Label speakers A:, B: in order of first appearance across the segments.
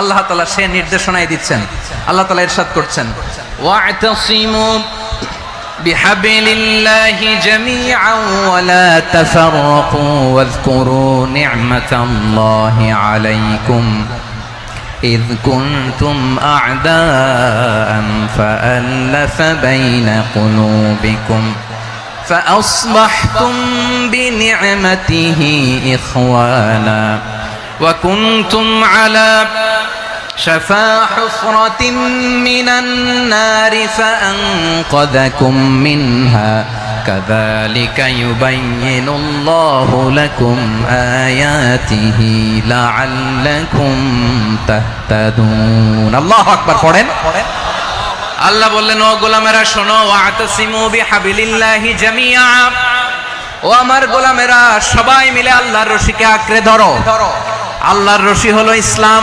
A: আল্লাহ তালা সে নির্দেশনাই দিচ্ছেন আল্লাহ তালা ইরশাদ করছেন واعتصموا بحبل الله جميعا ولا تفرقوا واذكروا نعمة الله عليكم إذ كنتم أعداء فألف بين قلوبكم فأصبحتم بنعمته إخوانا وكنتم على شفا حفرة من النار فأنقذكم منها كذلك يبين الله لكم آياته لعلكم تهتدون الله أكبر পড়েন আল্লাহ বললেন ও গোলামেরা শোনো ওয়াতাসিমু বিহাবিলিল্লাহি জামিয়া ও আমার গোলামেরা সবাই মিলে আল্লাহর রশিকে আঁকড়ে ধরো আল্লাহর রশি হলো ইসলাম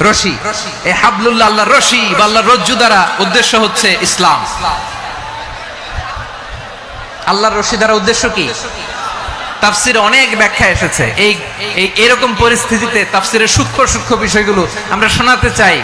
A: রশি। এই হাবলুল্লাহ আল্লাহর রশি বা আল্লাহর রজ্জু দ্বারা উদ্দেশ্য হচ্ছে ইসলাম। আল্লাহর রশি দ্বারা উদ্দেশ্য কি? তাফসির অনেক ব্যাখ্যা এসেছে। এই, এরকম পরিস্থিতিতে তাফসিরের সূক্ষ্ম সূক্ষ্ম বিষয়গুলো আমরা শোনাতে চাই।